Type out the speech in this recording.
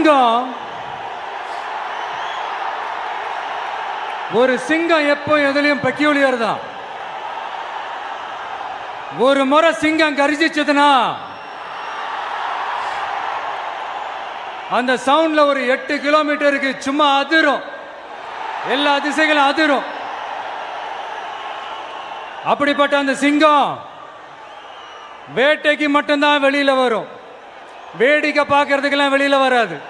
சிங்கம். ஒரு சிங்கம் எப்போ எதுலயும் பெக்யூலியர் தான் ஒரு முறை சிங்கம் கரிச்சிச்சதுன்னா அந்த சவுண்ட்ல ஒரு எட்டு கிலோமீட்டருக்கு சும்மா அதிரும். எல்லா திசைகளும் அதிரும். அப்படிப்பட்ட அந்த சிங்கம் வேட்டைக்கு மட்டும்தான் வெளியில வரும். வேடிக்கை பார்க்கறதுக்கெல்லாம் வெளியில வராது.